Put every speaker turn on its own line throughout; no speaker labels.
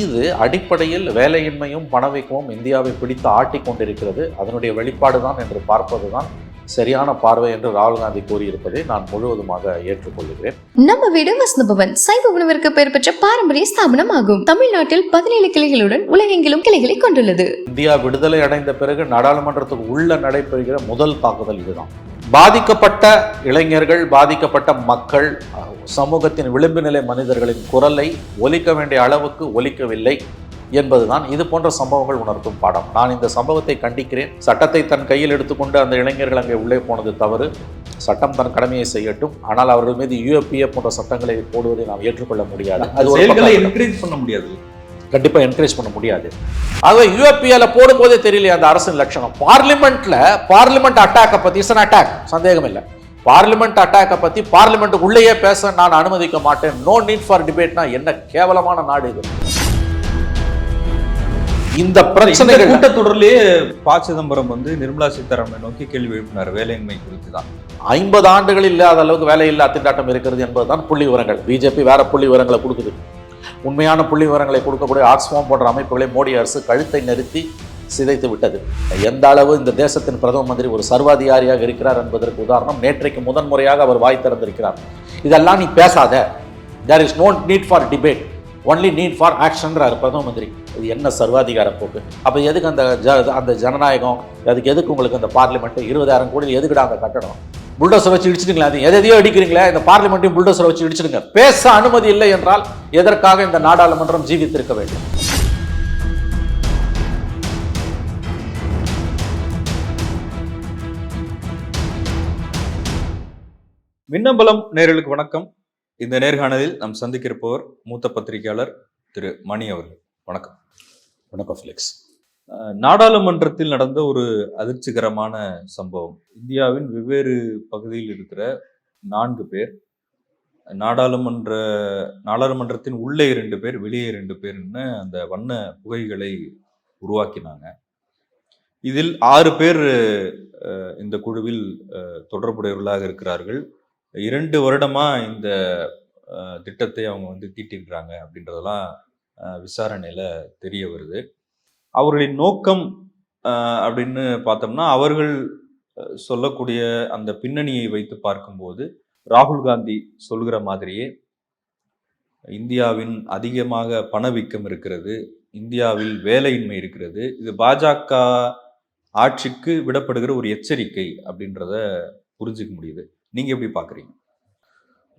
இது அடிப்படையில் வேலையின்மையும் பணவீக்கமும் இந்தியாவை பிடித்து ஆட்டிக் கொண்டிருக்கிறது. அதனுடைய வெளிப்பாடு தான் என்று பார்ப்பதுதான் சரியான பார்வை என்று ராகுல் காந்தி கூறியிருப்பதை நான் முழுவதுமாக ஏற்றுக்கொள்கிறேன்.
நம்ம வீடு வசந்தபவன். சைவ உணவிற்கு பெயர் பெற்ற பாரம்பரிய ஸ்தாபனம் ஆகும் தமிழ்நாட்டில் பதினேழு கிளைகளுடன் உலகெங்கிலும் கிளைகளை கொண்டுள்ளது.
இந்தியா விடுதலை அடைந்த பிறகு நாடாளுமன்றத்துக்கு உள்ள நடைபெறுகிற முதல் தாக்குதல் இதுதான். பாதிக்கப்பட்ட இளைஞர்கள் பாதிக்கப்பட்ட மக்கள் சமூகத்தின் விளிம்பு நிலை மனிதர்களின் குரலை ஒலிக்க வேண்டிய அளவுக்கு ஒலிக்கவில்லை என்பதுதான் இது போன்ற சம்பவங்கள் உணர்த்தும் பாடம். நான் இந்த சம்பவத்தை கண்டிக்கிறேன். சட்டத்தை தன் கையில் எடுத்துக்கொண்டு அந்த இளைஞர்கள் அங்கே உள்ளே போனது தவறு. சட்டம் தன் கடமையை செய்யட்டும். ஆனால் அவர்கள் மீது யூஎப்பிஏ போன்ற சட்டங்களை போடுவதை நாம் ஏற்றுக்கொள்ள முடியாது. அது
பண்ண முடியாது.
கண்டிப்பா என்கரேஜ் பண்ண முடியாது. ஆகவே யூஎப்பிஎல போடும்போதே தெரியலையே அந்த அரசின் லட்சணம். பார்லிமெண்ட்ல பார்லிமெண்ட் அட்டாக்கை பத்தி இஸ் அட்டாக் சந்தேகம் இல்லை. பார்லிமெண்ட் அட்டாக்கை பத்தி பார்லிமெண்ட் உள்ளேயே பேச நான் அனுமதிக்க மாட்டேன். நோ நீட் ஃபார் டிபேட்னா என்ன கேவலமான நாடு இது. இந்த பிரச்சனைகள்
கூட்டத்தொடர்லயே ப. சிதம்பரம் வந்து நிர்மலா சீதாராமனை நோக்கி கேள்வி எழுப்பினார். வேலையின்மை குறித்து தான்.
ஐம்பது ஆண்டுகள் இல்லாத அளவுக்கு வேலையில்லா திண்டாட்டம் இருக்கிறது என்பதுதான் புள்ளி விவரங்கள். பிஜேபி வேற புள்ளி விவரங்களை கொடுக்குது. உண்மையான புள்ளி விவரங்களை கொடுக்கக்கூடிய ஆக்ஸ்ஃபார்ம் போன்ற அமைப்புகளை மோடி அரசு கழுத்தை நிறுத்தி சிதைத்து விட்டது. எந்த அளவு இந்த தேசத்தின் பிரதம மந்திரி ஒரு சர்வாதிகாரியாக இருக்கிறார் என்பதற்கு உதாரணம் நேற்றைக்கு முதன்முறையாக அவர் வாய் திறந்திருக்கிறார். இதெல்லாம் நீ பேசாத. There is no need for debate only need for ஆக்ஷன்றார் பிரதம மந்திரி. இது என்ன சர்வாதிகார போக்கு? அப்போ எதுக்கு அந்த ஜ அந்த ஜனநாயகம்? அதுக்கு எதுக்கு உங்களுக்கு அந்த பார்லிமெண்ட்டு இருபதாயிரம் கோடி எதுக்குடா அந்த கட்டணம்? புல்டோசர் வச்சு இடிச்சிடுங்களா அது எதையோ அடிக்கிறீங்களா இந்த பார்லிமெண்ட்டையும் புல்டோசர் வச்சு இடிச்சிடுங்க. பேச அனுமதி இல்லை என்றால் எதற்காக இந்த நாடாளுமன்றம் ஜீவித்திருக்க வேண்டும்?
மின்னம்பலம் நேயர்களுக்கு வணக்கம். இந்த நேர்காணலில் நாம் சந்திக்கிருப்பவர் மூத்த பத்திரிகையாளர் திரு மணி அவர்கள். வணக்கம்.
வணக்கம் ஃபிலிக்ஸ்.
நாடாளுமன்றத்தில் நடந்த ஒரு அதிர்ச்சிகரமான சம்பவம். இந்தியாவின் வெவ்வேறு பகுதியில் இருக்கிற நான்கு பேர் நாடாளுமன்ற நாடாளுமன்றத்தின் உள்ளே இரண்டு பேர் வெளியே இரண்டு பேர்னு அந்த வண்ண புகைகளை உருவாக்கினாங்க. இதில் ஆறு பேர் இந்த குழுவில் தொடர்புடையவர்களாக இருக்கிறார்கள். இரண்டு வருடமா இந்த திட்டத்தை அவங்க வந்து தீட்டிருக்கிறாங்க அப்படின்றதெல்லாம் விசாரணையில தெரிய வருது. அவர்களின் நோக்கம் அப்படின்னு பார்த்தோம்னா அவர்கள் சொல்லக்கூடிய அந்த பின்னணியை வைத்து பார்க்கும்போது ராகுல் காந்தி சொல்கிற மாதிரியே இந்தியாவின் அதிகமாக பணவீக்கம் இருக்கிறது இந்தியாவில் வேலையின்மை இருக்கிறது இது பாஜக ஆட்சிக்கு விடப்படுகிற ஒரு எச்சரிக்கை அப்படின்றத புரிஞ்சுக்க முடியுது. நீங்க எப்படி பாக்குறீங்க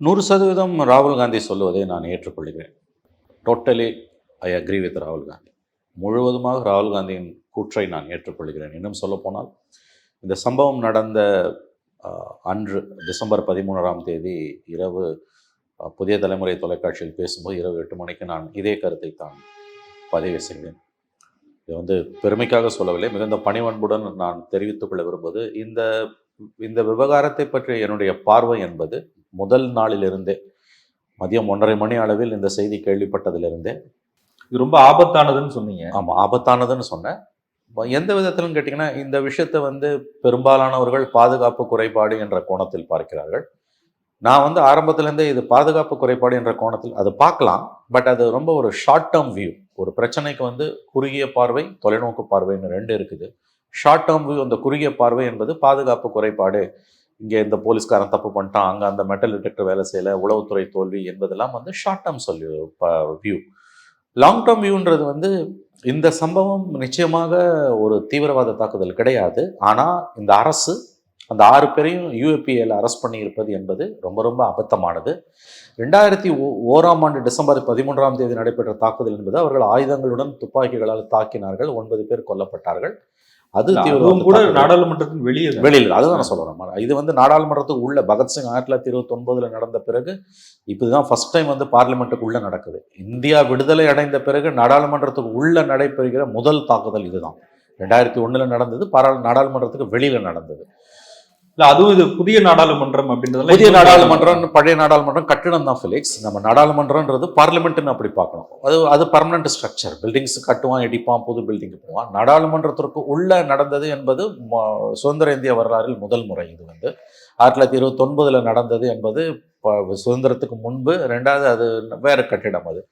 நூறு சதவீதம் ராகுல் காந்தி சொல்லுவதை நான் ஏற்றுக்கொள்கிறேன். டோட்டலி ஐ அக்ரி வித் ராகுல் காந்தி. முழுவதுமாக ராகுல் காந்தியின் கூற்றை நான் ஏற்றுக்கொள்கிறேன். இன்னும் சொல்லப்போனால் இந்த சம்பவம் நடந்த அன்று டிசம்பர் பதிமூன்றாம் தேதி இரவு புதிய தலைமுறை தொலைக்காட்சியில் பேசும்போது இரவு எட்டு மணிக்கு நான் இதே கருத்தை தான் பதிவு செய்தேன். இது வந்து பெருமைக்காக சொல்லவில்லை மிகுந்த பணிவன்புடன் நான் தெரிவித்துக் கொள்ள விரும்புவது இந்த இந்த விவகாரத்தை பற்றிய என்னுடைய பார்வை என்பது முதல் நாளிலிருந்தே மதியம் ஒன்றரை மணி அளவில் இந்த செய்தி கேள்விப்பட்டதிலிருந்தே
இது ரொம்ப ஆபத்தானதுன்னு சொன்னீங்க.
ஆமாம் ஆபத்தானதுன்னு சொன்னேன். எந்த விதத்திலும் கேட்டிங்கன்னா இந்த விஷயத்தை வந்து பெரும்பாலானவர்கள் பாதுகாப்பு குறைபாடு என்ற கோணத்தில் பார்க்கிறார்கள். நான் வந்து ஆரம்பத்திலேருந்தே இது பாதுகாப்பு குறைபாடு என்ற கோணத்தில் அது பார்க்கலாம். பட் அது ரொம்ப ஒரு ஷார்ட் டேர்ம் வியூ. ஒரு பிரச்சனைக்கு வந்து குறுகிய பார்வை தொலைநோக்கு பார்வைன்னு ரெண்டு இருக்குது. ஷார்ட் டேர்ம் வியூ அந்த குறுகிய பார்வை என்பது பாதுகாப்பு குறைபாடு. இங்கே இந்த போலீஸ்காரன் தப்பு பண்ணிட்டான் அங்கே அந்த மெட்டல் டிடெக்டர் வேலை செய்யலை உளவுத்துறை தோல்வி என்பதெல்லாம் வந்து ஷார்ட் டேர்ம் சொல்லி வியூ. லாங் டேர்ம் வியூன்றது வந்து இந்த சம்பவம் நிச்சயமாக ஒரு தீவிரவாத தாக்குதல் கிடையாது. ஆனால் இந்த அரசு அந்த ஆறு பேரையும் யூஏபிஏல அரெஸ்ட் பண்ணி இருப்பது என்பது ரொம்ப ரொம்ப அபத்தமானது. ரெண்டாயிரத்தி ஓ- ஓராம் ஆண்டு டிசம்பர் பதிமூன்றாம் தேதி நடைபெற்ற தாக்குதல் என்பது அவர்கள் ஆயுதங்களுடன் துப்பாக்கிகளால் தாக்கினார்கள். ஒன்பது பேர் கொல்லப்பட்டார்கள். அது
அதுவும் கூட. நாடாளுமன்றத்தின் வெளியே.
வெளியில் அதுதான் நான் சொல்றேன் இது வந்து நாடாளுமன்றத்துக்கு உள்ள பகத்சிங் ஆயிரத்தி தொள்ளாயிரத்தி இருபத்தி ஒன்பதுல நடந்த பிறகு இப்போதான் ஃபர்ஸ்ட் டைம் வந்து பார்லிமெண்ட்டுக்கு உள்ள நடக்குது இந்தியா விடுதலை அடைந்த பிறகு நாடாளுமன்றத்துக்கு உள்ள நடைபெறுகிற முதல் தாக்குதல் இதுதான் ரெண்டாயிரத்தி ஒண்ணுல நடந்தது பாரா நாடாளுமன்றத்துக்கு வெளியில நடந்தது
இல்ல அதுவும் இது புதிய நாடாளுமன்றம் அப்படின்றதெல்லாம்
புதிய நாடாளுமன்றம் பழைய நாடாளுமன்றம் கட்டிடம் தான் ஃபிலிக்ஸ் நம்ம நாடாளுமன்றம்ன்றது பார்லிமெண்ட்னு அப்படி பார்க்கணும். அது அது பர்மனன்ட் ஸ்ட்ரக்சர் பில்டிங்ஸ் கட்டுவான் இடிப்பான் புது பில்டிங் போவான். நாடாளுமன்றத்திற்கு உள்ள நடந்தது என்பது சுதந்திர இந்திய வரலாறில் முதல் முறை இது வந்து. ஆயிரத்தி தொள்ளாயிரத்தி இருபத்தொன்பதுல நடந்தது என்பது சுதந்திரத்துக்கு முன்பு. ரெண்டாவது அது வேற கட்டிடம் அது.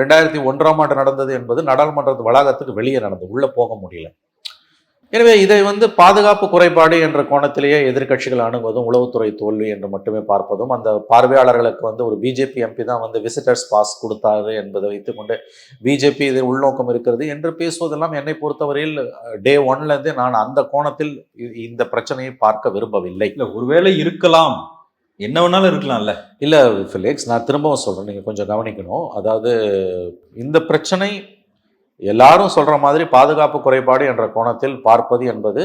ரெண்டாயிரத்தி ஒன்றாம் ஆண்டு நடந்தது என்பது நாடாளுமன்ற வளாகத்துக்கு வெளியே நடந்தது. உள்ள போக முடியல. எனவே இதை வந்து பாதுகாப்பு குறைபாடு என்ற கோணத்திலேயே எதிர்க்கட்சிகள் அணுகுவதும் உளவுத்துறை தோல்வி என்று மட்டுமே பார்ப்பதும் அந்த பார்வையாளர்களுக்கு வந்து ஒரு பிஜேபி எம்பி தான் வந்து விசிட்டர்ஸ் பாஸ் கொடுத்தாரு என்பதை வைத்துக்கொண்டு பிஜேபி இது உள்நோக்கம் இருக்கிறது என்று பேசுவதெல்லாம் என்னை பொறுத்தவரையில் டே ஒன்லேருந்தே நான் அந்த கோணத்தில் இந்த பிரச்சனையை பார்க்க விரும்பவில்லை.
இல்ல ஒருவேளை இருக்கலாம். என்ன வேணாலும் இருக்கலாம்ல.
இல்லை ஃபிலிக்ஸ் நான் திரும்பவும் சொல்கிறேன் நீங்கள் கொஞ்சம் கவனிக்கணும். அதாவது இந்த பிரச்சனை எல்லாரும் சொல்கிற மாதிரி பாதுகாப்பு குறைபாடு என்ற கோணத்தில் பார்ப்பது என்பது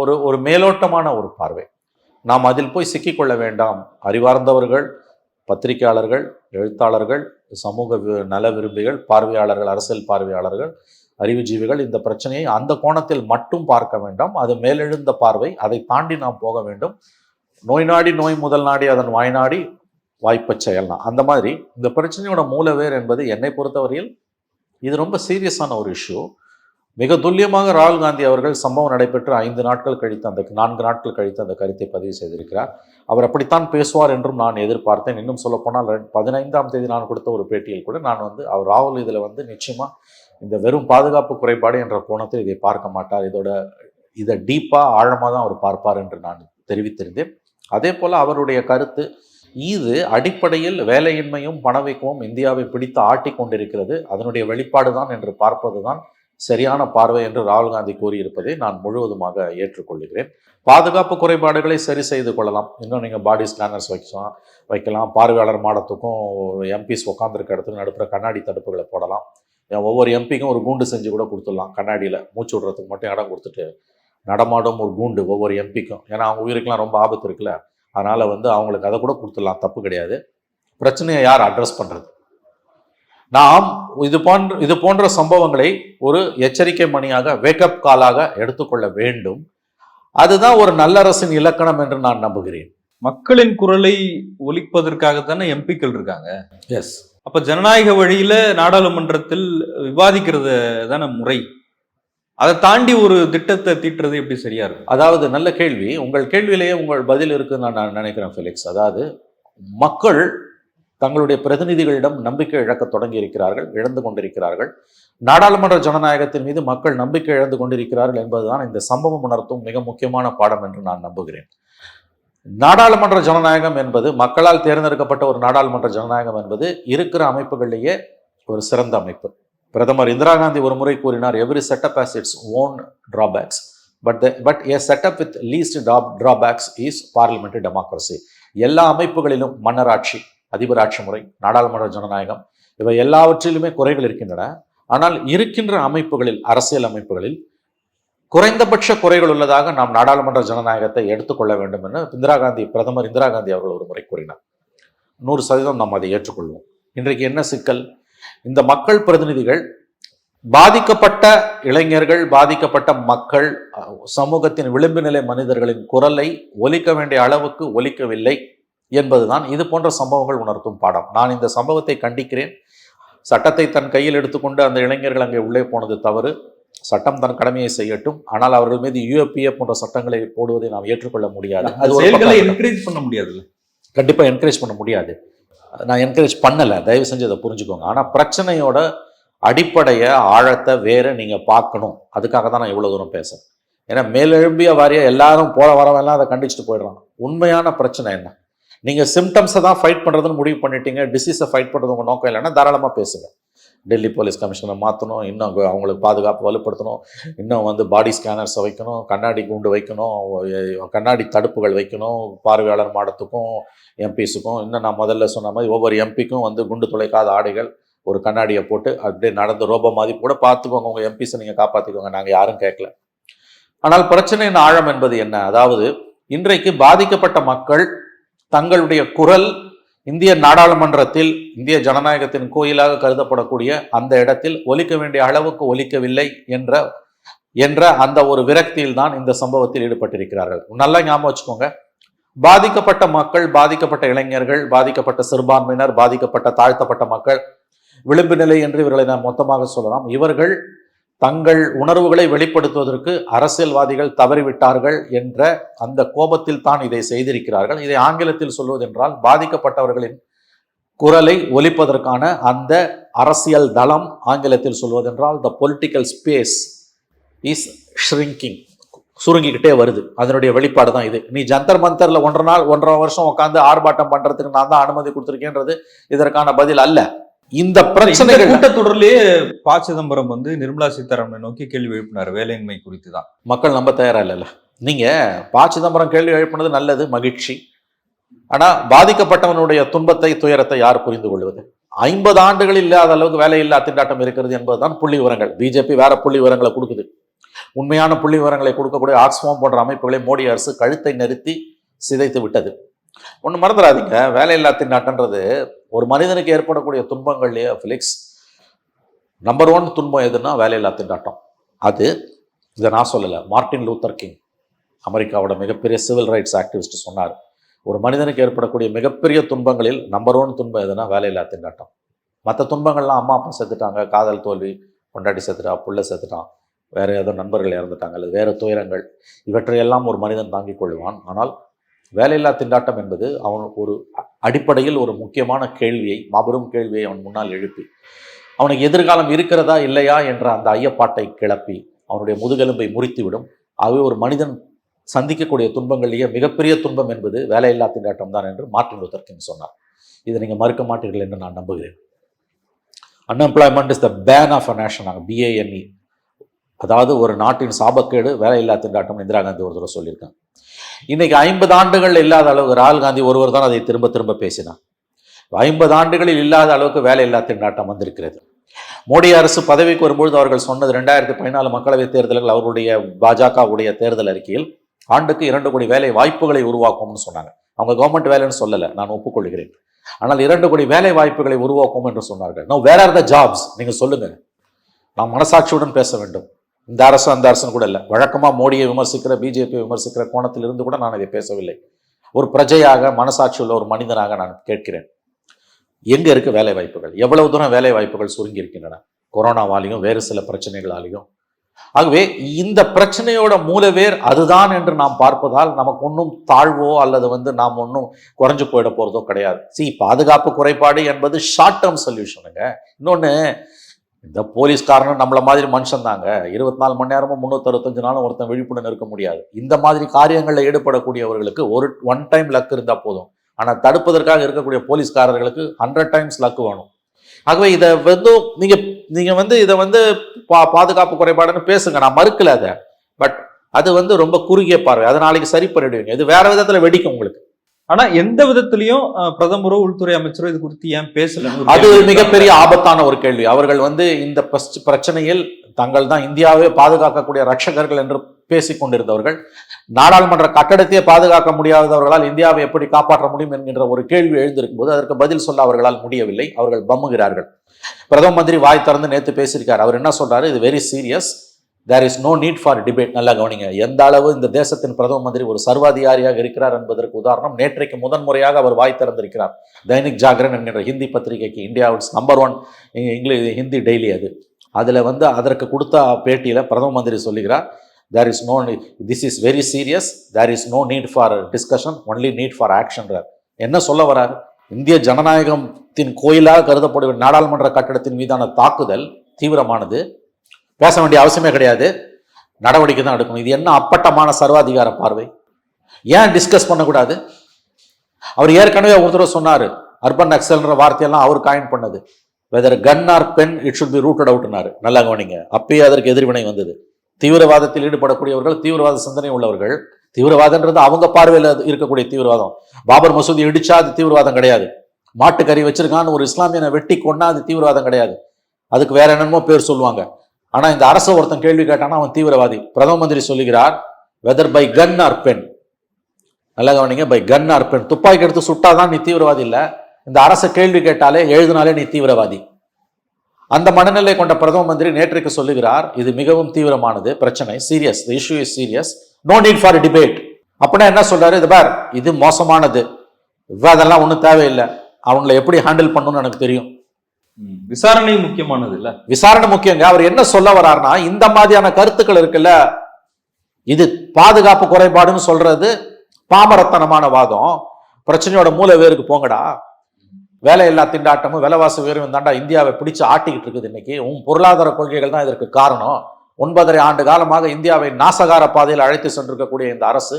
ஒரு ஒரு மேலோட்டமான ஒரு பார்வை. நாம் அதில் போய் சிக்கிக்கொள்ள வேண்டாம். அறிவார்ந்தவர்கள் பத்திரிகையாளர்கள் எழுத்தாளர்கள் சமூக நல விரும்பிகள் பார்வையாளர்கள் அரசியல் பார்வையாளர்கள் அறிவுஜீவிகள் இந்த பிரச்சனையை அந்த கோணத்தில் மட்டும் பார்க்க வேண்டாம். அது மேலெழுந்த பார்வை. அதை தாண்டி நாம் போக வேண்டும். நோய் நாடி நோய் முதல் நாடி அதன் வாய்நாடி வாய்ப்பச் செயல்லாம் அந்த மாதிரி இந்த பிரச்சனையோட மூலவேர் என்பது என்னை பொறுத்தவரையில் இது ரொம்ப சீரியஸான ஒரு இஷ்யூ. மிக துல்லியமாக ராகுல் காந்தி அவர்கள் சம்பவம் நடைபெற்று ஐந்து நாட்கள் கழித்து அந்த நான்கு நாட்கள் கழித்து அந்த கருத்தை பதிவு செய்திருக்கிறார். அவர் அப்படித்தான் பேசுவார் என்றும் நான் எதிர்பார்த்தேன். இன்னும் சொல்லப்போனால் பதினைந்தாம் தேதி நான் கொடுத்த ஒரு பேட்டியில் கூட நான் வந்து அவர் ராகுல் இதில் வந்து நிச்சயமாக இந்த வெறும் பாதுகாப்பு குறைபாடு என்ற கோணத்தில் இதை பார்க்க மாட்டார். இதோட இதை டீப்பாக ஆழமாக தான் அவர் பார்ப்பார் என்று நான் தெரிவித்திருந்தேன். அதே போல் அவருடைய கருத்து இது அடிப்படையில் வேலையின்மையும் பணவீக்கமும் இந்தியாவை பிடித்து ஆட்டிக் கொண்டிருக்கிறது. அதனுடைய வெளிப்பாடு தான் என்று பார்ப்பது தான் சரியான பார்வை என்று ராகுல் காந்தி கூறியிருப்பதை நான் முழுவதுமாக ஏற்றுக்கொள்கிறேன். பாதுகாப்பு குறைபாடுகளை சரி செய்து கொள்ளலாம். இன்னும் நீங்கள் பாடி ஸ்கேனர்ஸ் வைக்கலாம் வைக்கலாம். பார்வையாளர் மாடத்துக்கும் எம்பிஸ் உட்காந்துருக்க இடத்துக்கு நடுப்புற கண்ணாடி தடுப்புகளை போடலாம். ஒவ்வொரு எம்பிக்கும் ஒரு கூண்டு செஞ்சு கூட கொடுத்துடலாம். கண்ணாடியில் மூச்சு விடுறதுக்கு மட்டும் இடம் கொடுத்துட்டு நடமாடும் ஒரு கூண்டு ஒவ்வொரு எம்பிக்கும் ஏன்னா அவங்க உயிருக்கெல்லாம் ரொம்ப ஆபத்து இருக்குல்ல. அதனால் வந்து அவங்களுக்கு அதை கூட கொடுத்துடலாம் தப்பு கிடையாது. பிரச்சனையை யார் அட்ரஸ் பண்ணுறது நாம் இது போன்ற இது போன்ற சம்பவங்களை ஒரு எச்சரிக்கை மணியாக வேக்கப் காலாக எடுத்துக்கொள்ள வேண்டும். அதுதான் ஒரு நல்லரசின் இலக்கணம் என்று நான் நம்புகிறேன்.
மக்களின் குரலை ஒலிப்பதற்காகத்தானே எம்பிக்கள் இருக்காங்க.
எஸ்
அப்ப ஜனநாயக வழியில நாடாளுமன்றத்தில் விவாதிக்கிறது தானே முறை. அதை தாண்டி ஒரு திட்டத்தை தீட்டுறது எப்படி சரியா இருக்கும்?
அதாவது நல்ல கேள்வி. உங்கள் கேள்வியிலேயே உங்கள் பதில் இருக்குன்னு நான் நினைக்கிறேன் ஃபிலிக்ஸ் அதாவது மக்கள் தங்களுடைய பிரதிநிதிகளிடம் நம்பிக்கை இழக்க தொடங்கி இருக்கிறார்கள் இழந்து கொண்டிருக்கிறார்கள். நாடாளுமன்ற ஜனநாயகத்தின் மீது மக்கள் நம்பிக்கை இழந்து கொண்டிருக்கிறார்கள் என்பதுதான் இந்த சம்பவம் உணர்த்தும் மிக முக்கியமான பாடம் என்று நான் நம்புகிறேன். நாடாளுமன்ற ஜனநாயகம் என்பது மக்களால் தேர்ந்தெடுக்கப்பட்ட ஒரு நாடாளுமன்ற ஜனநாயகம் என்பது இருக்கிற அமைப்புகளிலேயே ஒரு சிறந்த அமைப்பு. பிரதமர் இந்திரா காந்தி ஒரு முறை கூறினார் every setup has its own drawbacks but but a setup with least drawbacks is parliamentary democracy எல்லா அமைப்புகளிலும் மன்னராட்சி அதிபராட்சி முறை நாடாளுமன்ற ஜனநாயகம் இவை எல்லாவற்றிலுமே குறைகள் இருக்கின்றன. ஆனால் இருக்கின்ற அமைப்புகளில் அரசியல் அமைப்புகளில் குறைந்தபட்ச குறைகள் உள்ளதாக நாம் நாடாளுமன்ற ஜனநாயகத்தை எடுத்துக்கொள்ள வேண்டும் என்று இந்திரா காந்தி பிரதமர் இந்திரா காந்தி அவர்கள் ஒரு முறை கூறினார். நூறு சதவீதம் நாம் அதை ஏற்றுக்கொள்வோம். இன்றைக்கு என்ன சிக்கல்? இந்த மக்கள் பிரதிநிதிகள் பாதிக்கப்பட்ட இளைஞர்கள் பாதிக்கப்பட்ட மக்கள் சமூகத்தின் விளிம்பு நிலை மனிதர்களின் குரலை ஒலிக்க வேண்டிய அளவுக்கு ஒலிக்கவில்லை என்பதுதான் இது போன்ற சம்பவங்கள் உணர்த்தும் பாடம். நான் இந்த சம்பவத்தை கண்டிக்கிறேன். சட்டத்தை தன் கையில் எடுத்துக்கொண்டு அந்த இளைஞர்கள் அங்கே உள்ளே போனது தவறு. சட்டம் தன் கடமையை செய்யட்டும். ஆனால் அவர்கள் மீது யூஏபிஏ போன்ற சட்டங்களை போடுவதை நாம் ஏற்றுக்கொள்ள முடியாது. அது
என்கரேஜ் பண்ண முடியாதுல்ல?
கண்டிப்பாக என்கரேஜ் பண்ண முடியாது. நான் என்கரேஜ் பண்ணலை. தயவு செஞ்சு அதை புரிஞ்சுக்கோங்க. ஆனால் பிரச்சனையோட அடிப்படையை ஆழத்தை வேறு நீங்கள் பார்க்கணும். அதுக்காக தான் நான் இவ்வளோ தூரம் பேசுகிறேன் ஏன்னா மேலெழும்பிய வாரியாக எல்லாரும் போல வரவெல்லாம் அதை கண்டிச்சுட்டு போயிடுறான் உண்மையான பிரச்சனை என்ன? நீங்கள் சிம்டம்ஸை தான் ஃபைட் பண்ணுறதுன்னு முடிவு பண்ணிட்டீங்க. டிசீஸை ஃபைட் பண்ணுறது உங்கள் நோக்கம் இல்லைன்னா தாராளமாக பேசுங்க. டெல்லி போலீஸ் கமிஷனை மாற்றணும் இன்னும் அவங்களுக்கு பாதுகாப்பு வலுப்படுத்தணும் இன்னும் வந்து பாடி ஸ்கேனர்ஸை வைக்கணும் கண்ணாடி குண்டு வைக்கணும் கண்ணாடி தடுப்புகள் வைக்கணும் பார்வையாளர் மாடத்துக்கும் எம்பிஸுக்கும். இன்னும் நான் முதல்ல சொன்ன மாதிரி ஒவ்வொரு எம்பிக்கும் வந்து குண்டு துளைக்காத ஆடைகள் ஒரு கண்ணாடியை போட்டு அப்படியே நடந்து ரோபோ மாதிரி கூட பார்த்துக்கோங்க. உங்கள் எம்பிஸை நீங்கள் காப்பாற்றிக்கோங்க நாங்கள் யாரும் கேட்கல. ஆனால் பிரச்சனையின் ஆழம் என்பது என்ன? அதாவது இன்றைக்கு பாதிக்கப்பட்ட மக்கள் தங்களுடைய குரல் இந்திய நாடாளுமன்றத்தில் இந்திய ஜனநாயகத்தின் கோயிலாக கருதப்படக்கூடிய அந்த இடத்தில் ஒலிக்க வேண்டிய அளவுக்கு ஒலிக்கவில்லை என்ற என்ற அந்த ஒரு விரக்தியில் தான் இந்த சம்பவத்தில் ஈடுபட்டிருக்கிறார்கள். நல்லா ஞாபகம் வச்சுக்கோங்க. பாதிக்கப்பட்ட மக்கள் பாதிக்கப்பட்ட இளைஞர்கள் பாதிக்கப்பட்ட சிறுபான்மையினர் பாதிக்கப்பட்ட தாழ்த்தப்பட்ட மக்கள் விளிம்பு நிலை என்று இவர்களை நாம் மொத்தமாக சொல்லலாம். இவர்கள் தங்கள் உணர்வுகளை வெளிப்படுத்துவதற்கு அரசியல்வாதிகள் தவறிவிட்டார்கள் என்ற அந்த கோபத்தில் தான் இதை செய்திருக்கிறார்கள். இதை ஆங்கிலத்தில் சொல்வதென்றால் பாதிக்கப்பட்டவர்களின் குரலை ஒலிப்பதற்கான அந்த அரசியல் தளம் ஆங்கிலத்தில் சொல்வதென்றால் the political space is shrinking சுருங்கிக்கிட்டே வருது. அதனுடைய வெளிப்பாடு தான் இது. நீ ஜந்தர் மந்தரில் ஒன்றரை நாள் ஒன்றரை வருஷம் உட்காந்து ஆர்ப்பாட்டம் பண்ணுறதுக்கு நான் தான் அனுமதி கொடுத்துருக்கேன்றது இதற்கான பதில் அல்ல. இந்த பிரச்சனைகள்
கூட்டத்தொடர்லயே ப. சிதம்பரம் வந்து நிர்மலா சீதாராமனை நோக்கி கேள்வி எழுப்பினார். வேலையின்மை குறித்து தான்
மக்கள் நம்ப தயாரா இல்லைல்ல நீங்க ப. சிதம்பரம் கேள்வி எழுப்பினது நல்லது மகிழ்ச்சி. ஆனா பாதிக்கப்பட்டவனுடைய துன்பத்தை துயரத்தை யார் புரிந்து கொள்வது? ஐம்பது ஆண்டுகள் இல்லாத அளவுக்கு வேலையில்லா திண்டாட்டம் இருக்கிறது என்பதுதான் புள்ளி விவரங்கள். பிஜேபி வேற புள்ளி விவரங்களை கொடுக்குது. உண்மையான புள்ளி விவரங்களை கொடுக்கக்கூடிய ஆக்ஸ்ஃபார்ம் போன்ற அமைப்புகளை மோடி அரசு கழுத்தை நிறுத்தி சிதைத்து விட்டது. ஒன்று மறந்துடாதீங்க. வேலையில்லா திண்டாட்டன்றது ஒரு மனிதனுக்கு ஏற்படக்கூடிய துன்பங்கள்லையே ஃபிலிக்ஸ் நம்பர் ஒன் துன்பம் எதுன்னா வேலையில்லா திண்டாட்டம். அது இதை நான் சொல்லலை. மார்ட்டின் லூத்தர் கிங் அமெரிக்காவோட மிகப்பெரிய சிவில் ரைட்ஸ் ஆக்டிவிஸ்ட் சொன்னார். ஒரு மனிதனுக்கு ஏற்படக்கூடிய மிகப்பெரிய துன்பங்களில் நம்பர் ஒன் துன்பம் எதுனா வேலையில்லா திண்டாட்டம். மற்ற துன்பங்கள்லாம் அம்மா அப்பா செத்துட்டாங்க காதல் தோல்வி கொண்டாடி செத்துட்டா புள்ள செத்துட்டான் வேறு ஏதோ நண்பர்கள் இறந்துட்டாங்க அல்லது வேறு துயரங்கள் இவற்றையெல்லாம் ஒரு மனிதன் தாங்கிக் கொள்வான். ஆனால் வேலையில்லா திண்டாட்டம் என்பது அவன் ஒரு அடிப்படையில் ஒரு முக்கியமான கேள்வியை மாபெரும் கேள்வியை அவன் முன்னால் எழுப்பி அவனுக்கு எதிர்காலம் இருக்கிறதா இல்லையா என்ற அந்த ஐயப்பாட்டை கிளப்பி அவனுடைய முதுகெலும்பை முறித்துவிடும். ஆகவே ஒரு மனிதன் சந்திக்கக்கூடிய துன்பங்களிலேயே மிகப்பெரிய துன்பம் என்பது வேலையில்லா திண்டாட்டம் தான் என்று மார்ட்டின் லூத்தர் கிங் சொன்னார். இதை நீங்கள் மறுக்க மாட்டீர்கள் என்று நான் நம்புகிறேன். Unemployment is the bane of a nation B A N E அதாவது ஒரு நாட்டின் சாபக்கேடு வேலையில்லா திண்டாட்டம் இந்திரா காந்தி ஒரு தடவை சொல்லியிருக்காங்க. இன்னைக்கு ஐம்பது ஆண்டுகள் இல்லாத அளவுக்கு ராகுல் காந்தி ஒருவர் தான் அதை திரும்ப திரும்ப பேசினார். ஐம்பது ஆண்டுகளில் இல்லாத அளவுக்கு வேலையில்லா திண்டாட்டம் வந்திருக்கிறது. மோடி அரசு பதவிக்கு வரும்பொழுது அவர்கள் சொன்னது ரெண்டாயிரத்தி பதினாலு மக்களவைத் தேர்தல்கள் அவருடைய பாஜகவுடைய தேர்தல் அறிக்கையில் ஆண்டுக்கு இரண்டு கோடி வேலை வாய்ப்புகளை உருவாக்கும்னு சொன்னாங்க. அவங்க கவர்மெண்ட் வேலைன்னு சொல்லலை நான் ஒப்புக்கொள்கிறேன். ஆனால் இரண்டு கோடி வேலை வாய்ப்புகளை உருவாக்கும் என்று சொன்னார்கள். No where are the jobs நீங்கள் சொல்லுங்க. நாம் மனசாட்சியுடன் பேச வேண்டும். இந்த அரசு அந்த அரசுன்னு கூட இல்லை. வழக்கமாக மோடியை விமர்சிக்கிற பிஜேபியை விமர்சிக்கிற கோணத்தில் இருந்து கூட நான் இதை பேசவில்லை. ஒரு பிரஜையாக மனசாட்சி உள்ள ஒரு மனிதனாக நான் கேட்கிறேன். எங்கே இருக்கு வேலை வாய்ப்புகள் எவ்வளவு தூரம் வேலை வாய்ப்புகள் சுருங்கி இருக்கின்றன கொரோனாவாலையும் வேறு சில பிரச்சனைகளாலையும். ஆகவே இந்த பிரச்சனையோட மூலவேர் அதுதான் என்று நாம் பார்ப்பதால் நமக்கு ஒன்றும் தாழ்வோ அல்லது வந்து நாம் ஒன்றும் குறைஞ்சு போயிட போகிறதோ கிடையாது. சி பாதுகாப்பு குறைபாடு என்பது ஷார்ட் டேர்ம் சொல்யூஷனுங்க இன்னொன்று இந்த போலீஸ்காரனும் நம்மள மாதிரி மனுஷன் தாங்க. இருபத்தி நாலு மணி நேரமும் முந்நூற்றறுபத்தஞ்சு நாளும் ஒருத்தன் விழிப்புடன் இருக்க முடியாது. இந்த மாதிரி காரியங்களில் ஈடுபடக்கூடியவர்களுக்கு ஒரு ஒன் டைம் லக் இருந்தால் போதும். ஆனால் தடுப்பதற்காக இருக்கக்கூடிய போலீஸ்காரர்களுக்கு ஹண்ட்ரட் டைம்ஸ் லக் வேணும். ஆகவே இதை வந்து நீங்கள் நீங்கள் வந்து இதை வந்து பா பாதுகாப்பு குறைபாடுன்னு பேசுங்க. நான் மறுக்கல அதை. பட் அது வந்து ரொம்ப குறுகிய பார்வை. அதை நாளைக்கு சரி பண்ணிடுவீங்க. இது வேற விதத்தில் வெடிக்கும் உங்களுக்கு.
ஆனா எந்த விதத்திலையும் பிரதமரோ உள்துறை அமைச்சரோ இது குறித்து ஏன் பேசல
அது மிகப்பெரிய ஆபத்தான ஒரு கேள்வி. அவர்கள் வந்து இந்த பிரச்ச- பிரச்சனையில் தங்கள் தான் இந்தியாவே பாதுகாக்கக்கூடிய ரட்சகர்கள் என்று பேசிக் கொண்டிருந்தவர்கள் நாடாளுமன்ற கட்டடத்தையே பாதுகாக்க முடியாதவர்களால் இந்தியாவை எப்படி காப்பாற்ற முடியும் என்கின்ற ஒரு கேள்வி எழுந்திருக்கும் போது அதற்கு பதில் சொல்ல அவர்களால் முடியவில்லை. அவர்கள் பம்முகிறார்கள். பிரதம மந்திரி வாய் திறந்து நேத்து பேசியிருக்கார். அவர் என்ன சொல்றாரு? இது very serious there is no need for debate நல்லா கவனிங்க. எந்த அளவு இந்த தேசத்தின் பிரதம மந்திரி ஒரு சர்வாதிகாரியாக இருக்கிறார் என்பதற்கு உதாரணம் நேற்றைக்கு முதன்முறையாக அவர் வாய் திறந்திருக்கிறார். தைனிக் ஜாகரன் என்கிற ஹிந்தி பத்திரிகைக்கு இந்தியாவின் number one English Hindi daily அது. அதில் வந்து அதற்கு கொடுத்த பேட்டியில் பிரதம மந்திரி சொல்லுகிறார் there is no this is very serious there is no need for discussion only need for ஆக்ஷன்றார் என்ன சொல்ல வரார்? இந்திய ஜனநாயகத்தின் கோயிலாக கருதப்படும் நாடாளுமன்ற கட்டடத்தின் மீதான தாக்குதல் தீவிரமானது. பேச வேண்டிய அவசியமே கிடையாது. நடவடிக்கை தான் எடுக்கணும். இது என்ன அப்பட்டமான சர்வாதிகார பார்வை? ஏன் டிஸ்கஸ் பண்ணக்கூடாது? அவர் ஏற்கனவே ஒரு தடவை சொன்னார் அர்பன் நக்சல்ன்ற வார்த்தையெல்லாம் அவர் காயின் பண்ணது. Whether gun or pen it should be rooted அவுட்னாரு நல்லா கவனிங்க. அப்பயே அதற்கு எதிர்வினை வந்தது. தீவிரவாதத்தில் ஈடுபடக்கூடியவர்கள் தீவிரவாத சிந்தனை உள்ளவர்கள். தீவிரவாதன்றது அவங்க பார்வையில் இருக்கக்கூடிய தீவிரவாதம். பாபர் மசூதி இடிச்சா அது தீவிரவாதம் கிடையாது. மாட்டுக்கறி வச்சிருக்கான்னு ஒரு இஸ்லாமியனை வெட்டி கொண்டா அது தீவிரவாதம் கிடையாது. அதுக்கு வேற என்னென்னமோ பேர் சொல்லுவாங்க. ஆனால் இந்த அரசு ஒருத்தன் கேள்வி கேட்டானா அவன் தீவிரவாதி. பிரதம மந்திரி சொல்லுகிறார் whether by gun or pen நல்லா கவனிங்க பை கன் ஆர் பென் துப்பாக்கி எடுத்து சுட்டாதான் நீ தீவிரவாதி இல்லை. இந்த அரசை கேள்வி கேட்டாலே எழுதினாலே நீ தீவிரவாதி. அந்த மனநிலை கொண்ட பிரதம மந்திரி நேற்றைக்கு சொல்லுகிறார் இது மிகவும் தீவிரமானது பிரச்சனை serious the issue is serious no need for debate அப்படின்னா என்ன சொல்றாரு? இது பார் இது மோசமானது. விவாதம்லாம் ஒன்றும் தேவையில்லை. அவங்கள எப்படி ஹேண்டில் பண்ணணும்னு எனக்கு தெரியும்.
விசாரணை முக்கியமானது இல்ல
விசாரணை முக்கியங்க. அவர் என்ன சொல்ல வர்றாருன்னா இந்த மாதிரியான கருத்துக்கள் இருக்குல்ல இது பாதுகாப்பு குறைபாடுன்னு சொல்றது பாமரத்தனமான வாதம். பிரச்சனையோட மூல வேருக்கு போங்கடா. வேலையில்லா திண்டாட்டமும் விலைவாசி உயர்வும் தாண்டா இந்தியாவை பிடிச்சு ஆட்டிக்கிட்டு இருக்குது இன்னைக்கு. உன் பொருளாதார கொள்கைகள் தான் இதற்கு காரணம். ஒன்பதரை ஆண்டு காலமாக இந்தியாவை நாசகார பாதையில் அழைத்து சென்றிருக்கக்கூடிய இந்த அரசு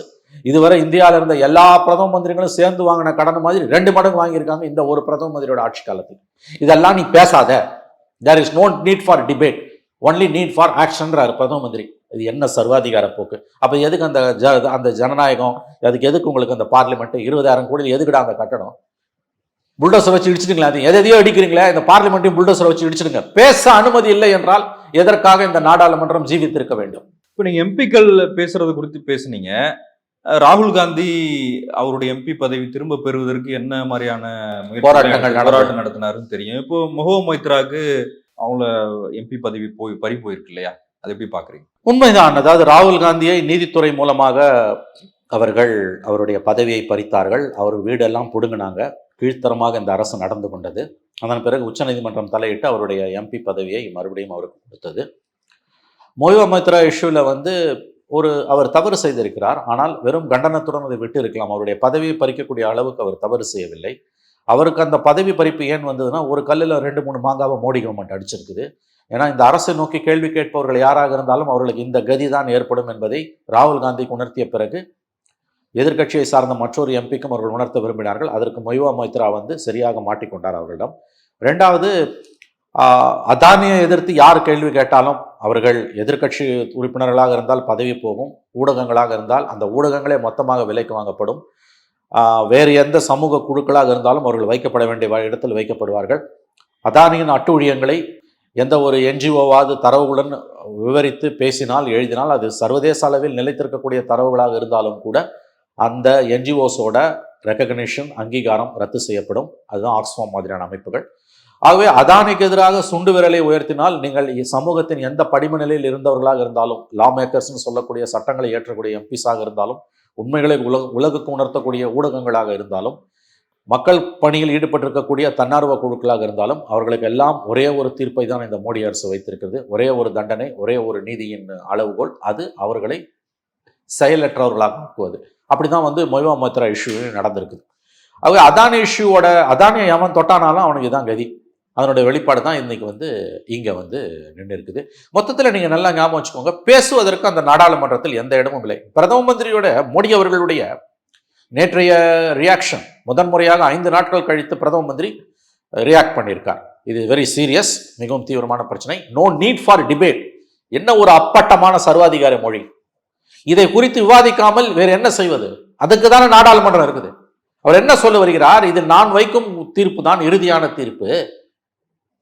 இதுவரை இந்தியாவில் இருந்த எல்லா பிரதம மந்திரிகளும் சேர்ந்து வாங்கின கடன் மாதிரி ரெண்டு மடங்கு வாங்கியிருக்காங்க இந்த ஒரு பிரதம மந்திரியோட ஆட்சி காலத்தில். இதெல்லாம் நீ பேசாத. There is no need for debate only need for ஆக்ஷன்றார் பிரதம மந்திரி. இது என்ன சர்வாதிகார போக்கு? அப்போ எதுக்கு அந்த ஜ அந்த ஜனநாயகம்? அதுக்கு எதுக்கு உங்களுக்கு அந்த பார்லிமெண்ட்டு இருபதாயிரம் கோடியில் எதுக்குடா அந்த கட்டணம்? புல்டோசர் வச்சு இடிச்சிட்டீங்களா அது. எதையோ அடிக்கிறீங்களா இந்த பார்லிமெண்ட்டையும் புல்டோசர் வச்சு இடிச்சிடுங்க. பேச அனுமதி இல்லை என்றால் எதற்காக இந்த நாடாளுமன்றம் ஜீவித்திருக்க வேண்டும்?
இப்போ நீங்கள் எம்பிக்கள் பேசுறது குறித்து பேசுனீங்க. ராகுல் காந்தி அவருடைய எம்பி பதவி திரும்ப பெறுவதற்கு என்ன மாதிரியான
போராட்டங்கள்.
போராட்டம் நடத்தினாருன்னு தெரியும். இப்போ முகோ மொய்த்ராக்கு அவங்கள எம்பி பதவி போய் பறி போயிருக்கு இல்லையா? அதை எப்படி பாக்குறீங்க
உண்மைதான். அதாவது ராகுல் காந்தியை நீதித்துறை மூலமாக அவர்கள் அவருடைய பதவியை பறித்தார்கள். அவர் வீடெல்லாம் பிடுங்கினாங்க. கீழ்த்தரமாக இந்த அரசு நடந்து கொண்டது. அதன் பிறகு உச்சநீதிமன்றம் தலையிட்டு அவருடைய எம்பி பதவியை மறுபடியும் அவருக்கு கொடுத்தது. மொய்வா மைத்ரா இஷ்யூவில் வந்து ஒரு அவர் தவறு செய்திருக்கிறார். ஆனால் வெறும் கண்டனத்துடன் அதை விட்டு இருக்கலாம். அவருடைய பதவியை பறிக்கக்கூடிய அளவுக்கு அவர் தவறு செய்யவில்லை. அவருக்கு அந்த பதவி பறிப்பு ஏன் வந்ததுன்னா ஒரு கல்லில் ரெண்டு மூணு மாங்காவை மோடி கவர்மெண்ட் அடிச்சிருக்குது. ஏன்னா இந்த அரசை நோக்கி கேள்வி கேட்பவர்கள் யாராக இருந்தாலும் அவர்களுக்கு இந்த கதி தான் ஏற்படும் என்பதை ராகுல் காந்திக்கு உணர்த்திய பிறகு எதிர்க்கட்சியை சார்ந்த மற்றொரு எம்பிக்கும் அவர்கள் உணர்த்த விரும்பினார்கள். அதற்கு மொய்வா மொய்த்ரா வந்து சரியாக மாட்டிக்கொண்டார் அவர்களிடம். ரெண்டாவது அதானியை எதிர்த்து யார் கேள்வி கேட்டாலும் அவர்கள் எதிர்க்கட்சி உறுப்பினர்களாக இருந்தால் பதவி போகும் ஊடகங்களாக இருந்தால் அந்த ஊடகங்களே மொத்தமாக விலைக்கு வாங்கப்படும். வேறு எந்த சமூக குழுக்களாக இருந்தாலும் அவர்கள் வைக்கப்பட வேண்டிய இடத்தில் வைக்கப்படுவார்கள். அதானியின் அட்டூழியங்களை எந்த ஒரு என்ஜிஓவாவது தரவுகளுடன் விவரித்து பேசினால் எழுதினால் அது சர்வதேச அளவில் நிலைத்திருக்கக்கூடிய தரவுகளாக இருந்தாலும் கூட அந்த என்ஜிஓஸோட ரெக்கக்னிஷன் அங்கீகாரம் ரத்து செய்யப்படும். அதுதான் ஆக்ஸ்ஃபார்ம் மாதிரியான அமைப்புகள். ஆகவே அதானிக்கு எதிராக சுண்டு விரலை உயர்த்தினால் நீங்கள் சமூகத்தின் எந்த படிம நிலையில் இருந்தவர்களாக இருந்தாலும் லா மேக்கர்ஸ்னு சொல்லக்கூடிய சட்டங்களை ஏற்றக்கூடிய எம்பிஸாக இருந்தாலும் உண்மைகளை உலக உலகுக்கு உணர்த்தக்கூடிய ஊடகங்களாக இருந்தாலும் மக்கள் பணியில் ஈடுபட்டிருக்கக்கூடிய தன்னார்வ குழுக்களாக இருந்தாலும் அவர்களுக்கு எல்லாம் ஒரே ஒரு தீர்ப்பை தான் இந்த மோடி அரசு வைத்திருக்கிறது. ஒரே ஒரு தண்டனை ஒரே ஒரு நீதியின் அளவுகோல் அது அவர்களை செயலற்றவர்களாக ஆக்குவது. அப்படிதான் வந்து மொய்வா மோத்ரா இஷ்யூ நடந்திருக்குது. ஆகவே அதானி இஷ்யூவோட அதானியை எவன் தொட்டானாலும் அவனுக்கு தான் கதி. அதனுடைய வெளிப்பாடு தான் இன்னைக்கு வந்து இங்கே வந்து நின்று இருக்குது மொத்தத்தில் நீங்கள் நல்லா ஞாபகம் வச்சுக்கோங்க. பேசுவதற்கு அந்த நாடாளுமன்றத்தில் எந்த இடமும் இல்லை. பிரதம மந்திரியோட மோடி அவர்களுடைய நேற்றைய ரியாக்ஷன் முதன்முறையாக ஐந்து நாட்கள் கழித்து பிரதம மந்திரி ரியாக்ட் பண்ணியிருக்கார். இது வெரி சீரியஸ் மிகவும் தீவிரமான பிரச்சனை. நோ நீட் ஃபார் டிபேட் என்ன ஒரு அப்பட்டமான சர்வாதிகார மொழி? இதை குறித்து விவாதிக்காமல் வேறு என்ன செய்வது? அதுக்கு தானே நாடாளுமன்றம் இருக்குது. அவர் என்ன சொல்ல வருகிறார்? இது நான் வைக்கும் தீர்ப்பு தான் இறுதியான தீர்ப்பு.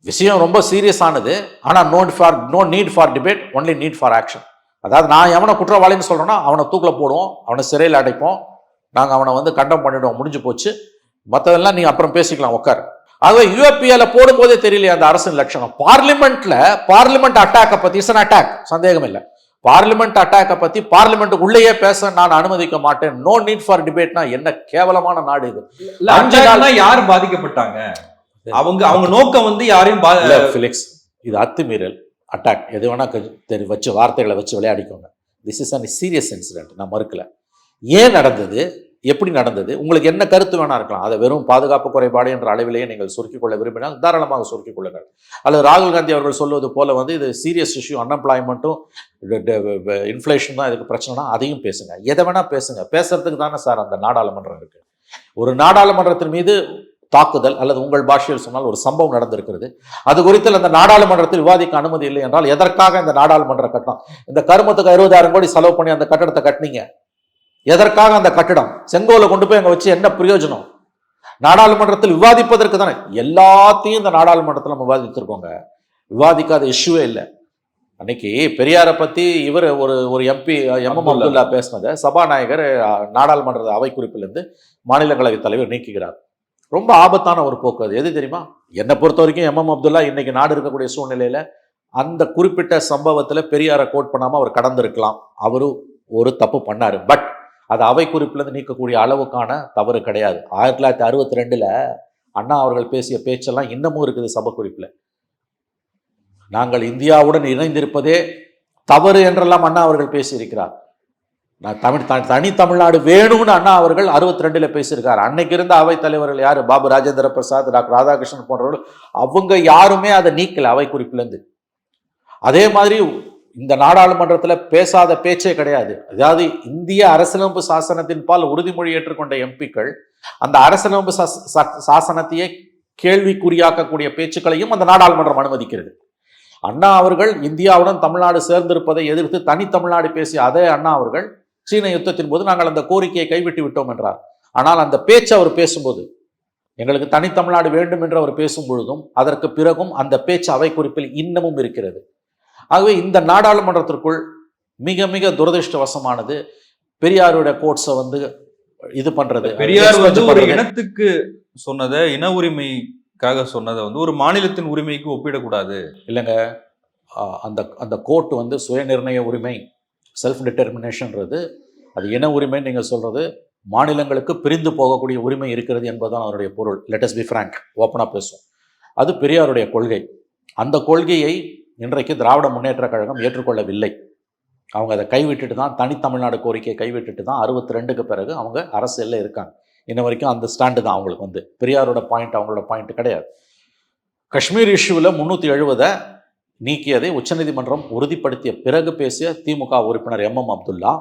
விஷயம் ரொம்ப சீரியஸானது ஆனால் no for no need for debate only need for action அதாவது நான் எவனை குற்றவாளின்னு சொல்றேனோ அவனை தூக்கில் போடுவோம் அவனை சிறையில் அடைப்போம். நாங்கள் அவனை வந்து கண்டம் பண்ணிடுவோம் முடிஞ்சு போச்சு. மற்றதெல்லாம் நீ அப்புறம் பேசிக்கலாம் உட்கார் ஆகவே யூஎப்பிஎல போடும்போதே தெரியலையே அந்த அரசின் லட்சணம். பார்லிமெண்ட்ல பார்லிமெண்ட் அட்டாக்கை பத்தி இஸ் அட்டாக் சந்தேகம் இல்லை பார்லிமெண்ட் அட்டாக்கை பத்தி பார்லிமெண்ட் உள்ளேயே பேச நான் அனுமதிக்க மாட்டேன். நோ நீட் ஃபார் டிபேட்னா என்ன கேவலமான நாடு இது.
யார் பாதிக்கப்பட்டாங்க? அவங்க அவங்க நோக்கம் வந்து யாரையும்
ஃபிலிக்ஸ் இது அத்துமீறல் அட்டாக் எது வேணா கஜ- தெரி வச்சு வார்த்தைகளை வச்சு விளையாடிக்கோங்க. This is an serious incident நான் மறுக்கல. ஏன் நடந்தது? எப்படி நடந்தது? உங்களுக்கு என்ன கருத்து வேணா இருக்கலாம். அதை வெறும் பாதுகாப்பு குறைபாடு என்ற அளவிலேயே நீங்கள் சுருக்கிக் கொள்ள விரும்பினால் தாராளமாக சுருக்கிக் கொள்ளுங்கள். அல்லது ராகுல் காந்தி அவர்கள் சொல்வது போல வந்து இது சீரியஸ் இஷ்யூ அன்எம்ப்ளாய்மெண்ட்டும் இன்ஃப்ளேஷன் தான் இதுக்கு பிரச்சனைனா அதையும் பேசுங்க. எதை வேணா பேசுங்க. பேசுறதுக்கு தானே சார் அந்த நாடாளுமன்றம் இருக்கு. ஒரு நாடாளுமன்றத்தின் மீது தாக்குதல் அல்லது உங்கள் பாஷையில் சொன்னால் ஒரு சம்பவம் நடந்திருக்கிறது. அது குறித்து அந்த நாடாளுமன்றத்தில் விவாதிக்க அனுமதி இல்லை என்றால் எதற்காக இந்த நாடாளுமன்ற கட்டணம்? இந்த கருமத்துக்கு அறுபதாயிரம் கோடி செலவு பண்ணி அந்த கட்டடத்தை கட்டினீங்க. எதற்காக அந்த கட்டடம்? செங்கோலை கொண்டு போய் அங்க வச்சு என்ன பிரயோஜனம்? நாடாளுமன்றத்தில் விவாதிப்பதற்கு தானே. எல்லாத்தையும் இந்த நாடாளுமன்றத்தில் நம்ம விவாதித்திருக்கோங்க. விவாதிக்காத இஷ்யூவே இல்லை. அன்னைக்கு பெரியாரை பத்தி இவர் ஒரு ஒரு எம்பி எம் எம்
அப்துல்லா.
பேசினதை சபாநாயகர் நாடாளுமன்ற அவை குறிப்பிலிருந்து மாநிலங்களவை தலைவர் நீக்குகிறார். ரொம்ப ஆபத்தான ஒரு போக்கு அது. எது தெரியுமா? என்னை பொறுத்த வரைக்கும் எம். எம். அப்துல்லா இன்னைக்கு நாடு இருக்கக்கூடிய சூழ்நிலையில் அந்த குறிப்பிட்ட சம்பவத்தில் பெரியாரை கோட் பண்ணாமல் அவர் கடந்திருக்கலாம். அவரும் ஒரு தப்பு பண்ணாரு. பட் அது அவை குறிப்பிலேருந்து நீக்கக்கூடிய அளவுக்கான தவறு கிடையாது. ஆயிரத்தி தொள்ளாயிரத்தி அறுபத்தி ரெண்டில் அண்ணா அவர்கள் பேசிய பேச்செல்லாம் இன்னமும் இருக்குது சபை குறிப்பில். நாங்கள் இந்தியாவுடன் இணைந்திருப்பதே தவறு என்றெல்லாம் அண்ணா அவர்கள் பேசியிருக்கிறார். நான் தமிழ் த- தனி தமிழ்நாடு வேணும்னு அண்ணா அவர்கள் அறுபத்தி ரெண்டில் பேசியிருக்காரு. அன்னைக்கு இருந்த அவைத் தலைவர்கள் யாரு? பாபு ராஜேந்திர பிரசாத் டாக்டர் ராதாகிருஷ்ணன் போன்றவர்கள் அவங்க யாருமே அதை நீக்கல அவை குறிப்பிலேருந்து. அதே மாதிரி இந்த நாடாளுமன்றத்தில் பேசாத பேச்சே கிடையாது. அதாவது இந்திய அரசியலமைப்பு சாசனத்தின் பால் உறுதிமொழி ஏற்றுக்கொண்ட எம்பிக்கள் அந்த அரசியலமைப்பு சா- சாசனத்தையே கேள்விக்குறியாக்கக்கூடிய பேச்சுக்களையும் அந்த நாடாளுமன்றம் அனுமதிக்கிறது. அண்ணா அவர்கள் இந்தியாவுடன் தமிழ்நாடு சேர்ந்திருப்பதை எதிர்த்து தனி தமிழ்நாடு பேசிய அதே அண்ணா அவர்கள் சீன யுத்தத்தின் போது நாங்கள் அந்த கோரிக்கையை கைவிட்டு விட்டோம் என்றார். ஆனால் அந்த பேச்சு அவர் பேசும்போது எங்களுக்கு தனி தமிழ்நாடு வேண்டும் என்று அவர் பேசும் பொழுதும் அதற்கு பிறகும் அந்த பேச்சு அவை குறிப்பில் இன்னமும் இருக்கிறது. ஆகவே இந்த நாடாளுமன்றத்திற்குள் மிக மிக துரதிருஷ்டவசமானது பெரியாருடைய கோட்ஸை வந்து இது பண்றது.
பெரியார் வந்து ஒரு. இனத்துக்கு சொன்னதை இன உரிமைக்காக சொன்னதை வந்து ஒரு மாநிலத்தின் உரிமைக்கு ஒப்பிடக்கூடாது.
இல்லைங்க. அந்த அந்த கோர்ட் வந்து சுயநிர்ணய உரிமை. செல்ஃப் டிட்டர்மினேஷன்றது அது இன உரிமைன்னு நீங்கள் சொல்கிறது மாநிலங்களுக்கு பிரிந்து போகக்கூடிய உரிமை இருக்கிறது என்பதுதான் அவருடைய பொருள். லெட்டஸ் பி ஃப்ராங்க் ஓப்பனாக பேசும் அது பெரியாருடைய கொள்கை. அந்த கொள்கையை இன்றைக்கு திராவிட முன்னேற்ற கழகம் ஏற்றுக்கொள்ளவில்லை. அவங்க அதை கைவிட்டுட்டு தான் தனித்தமிழ்நாடு கோரிக்கையை கைவிட்டுட்டு தான் அறுபத்தி ரெண்டுக்கு பிறகு அவங்க அரசியலில் இருக்காங்க. இன்ன வரைக்கும் அந்த ஸ்டாண்டு தான் அவங்களுக்கு வந்து. பெரியாரோட பாயிண்ட் அவங்களோட பாயிண்ட் கிடையாது. காஷ்மீர் இஷ்யூவில் முந்நூற்றி எழுபதை நீக்கியதை உச்சநீதிமன்றம் உறுதிப்படுத்திய பிறகு பேசிய திமுக உறுப்பினர் எம் எம் அப்துல்லா.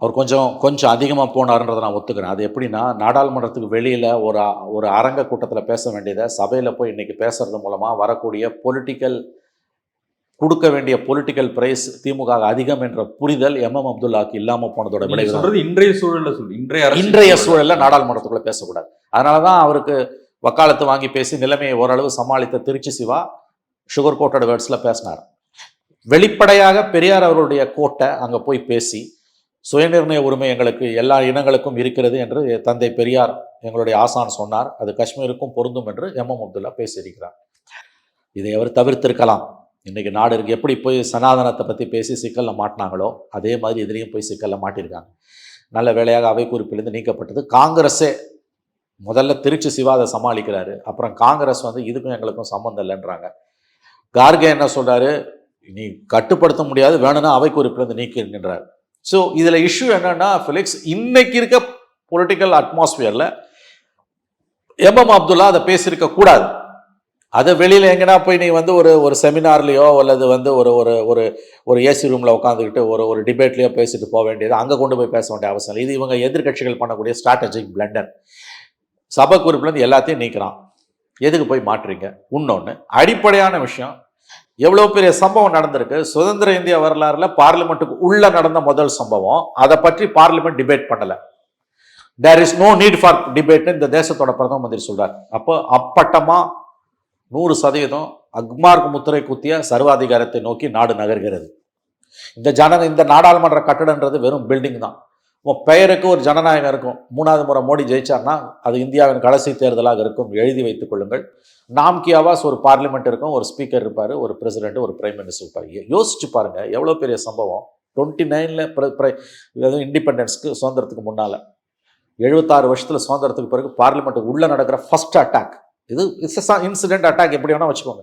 அவர் கொஞ்சம் கொஞ்சம் அதிகமாக போனார்ன்றதை நான் ஒத்துக்கிறேன். அது எப்படின்னா நாடாளுமன்றத்துக்கு வெளியில் ஒரு ஒரு அரங்க கூட்டத்தில் பேச வேண்டியதை சபையில் போய் இன்னைக்கு பேசுறது மூலமாக வரக்கூடிய பொலிட்டிக்கல் கொடுக்க வேண்டிய பொலிட்டிக்கல் பிரைஸ் திமுக அதிகம் என்ற புரிதல் எம் எம் அப்துல்லாக்கு இல்லாமல் போனதோட விளைவு.
சொல்றது இன்றைய சூழல்ல சொல்லு. இன்றைய
இன்றைய.
சூழல்ல
நாடாளுமன்றத்துக்குள்ள பேசக்கூடாது. அதனால தான் அவருக்கு வக்காலத்து வாங்கி பேசி நிலைமையை ஓரளவு சமாளித்த திருச்சி சிவா. சுகர் கோட்டட் வேர்ட்ஸில் பேசினார். வெளிப்படையாக பெரியார் அவர்களுடைய கோட்டை அங்கே போய் பேசி சுயநிர்ணய உரிமை எங்களுக்கு எல்லா இனங்களுக்கும் இருக்கிறது என்று தந்தை பெரியார் எங்களுடைய ஆசான் சொன்னார். அது காஷ்மீருக்கும் பொருந்தும் என்று எம். எம். அப்துல்லா பேசியிருக்கிறார். இதை அவர் தவிர்த்திருக்கலாம். இன்றைக்கி நாடு இருக்கு. எப்படி போய் சனாதனத்தை பற்றி பேசி சிக்கலில் மாட்டினாங்களோ அதே மாதிரி இதுலேயும் போய் சிக்கலில் மாட்டியிருக்காங்க. நல்ல வேலையாக அவை குறிப்பிலிருந்து நீக்கப்பட்டது. காங்கிரஸே முதல்ல திருச்சி சிவா அதை சமாளிக்கிறாரு. அப்புறம் காங்கிரஸ் வந்து இதுக்கும் எங்களுக்கும் சம்மந்தம் இல்லைன்றாங்க. கார்கே என்ன சொல்கிறாரு நீ கட்டுப்படுத்த முடியாது வேணும்னா அவை குறிப்பிலிருந்து நீக்கின்றார் ஸோ இதில் இஷ்யூ என்னன்னா ஃபிலிக்ஸ் இன்னைக்கு இருக்க பொலிட்டிக்கல் அட்மாஸ்பியரில் எம்எம் அப்துல்லா அதை பேசியிருக்க கூடாது. அதை வெளியில் எங்கன்னா போய் நீ வந்து ஒரு ஒரு செமினார்லேயோ அல்லது வந்து ஒரு ஒரு ஒரு ஒரு ஏசி ரூமில் உட்காந்துக்கிட்டு ஒரு ஒரு டிபேட்லேயோ பேசிட்டு போக வேண்டியது அங்கே கொண்டு போய் பேச வேண்டிய அவசியம் இல்லை. இது இவங்க எதிர்க்கட்சிகள் பண்ணக்கூடிய ஸ்ட்ராட்டஜிக் பிளண்டர் சபை குறிப்பிலேருந்து எல்லாத்தையும் நீக்கிறான். எதுக்கு போய் மாற்றுறீங்க இன்னொன்று அடிப்படையான விஷயம். எவ்வளோ பெரிய சம்பவம் நடந்திருக்கு? சுதந்திர இந்திய வரலாறுல பார்லிமெண்ட்டுக்கு உள்ளே நடந்த முதல் சம்பவம். அதை பற்றி பார்லிமெண்ட் டிபேட் பண்ணலை. There is no need for டிபேட்னு இந்த தேசத்தோட பிரதம மந்திரி சொல்கிறார் அப்போ அப்பட்டமாக நூறு சதவீதம் அக்மார்க் முத்திரை குத்திய சர்வாதிகாரத்தை நோக்கி நாடு நகர்கிறது. இந்த ஜன இந்த நாடாளுமன்ற கட்டடன்றது வெறும் பில்டிங் தான். உன் பெயருக்கு ஒரு ஜனநாயகம் இருக்கும். மூணாவது முறை மோடி ஜெயிச்சார்னா அது இந்தியாவின் கடைசி தேர்தலாக இருக்கும். எழுதி வைத்துக் கொள்ளுங்கள். நாம் கி ஆவாஸ் ஒரு பார்லிமெண்ட் இருக்கும் ஒரு ஸ்பீக்கர் இருப்பார் ஒரு பிரசிடென்ட் ஒரு பிரைம் மினிஸ்டர் இருப்பார். யோசிச்சு பாருங்க எவ்வளோ பெரிய சம்பவம்? டுவெண்ட்டி நைனில் இண்டிபெண்டன்ஸ்க்கு சுதந்திரத்துக்கு முன்னால். எழுபத்தாறு வருஷத்தில் சுதந்திரத்துக்கு பிறகு பார்லிமெண்ட்டுக்கு உள்ளே நடக்கிற ஃபர்ஸ்ட் அட்டாக் இது இட்ஸ் இன்சிடென்ட் அட்டாக் எப்படி வேணால் வச்சுக்கோங்க.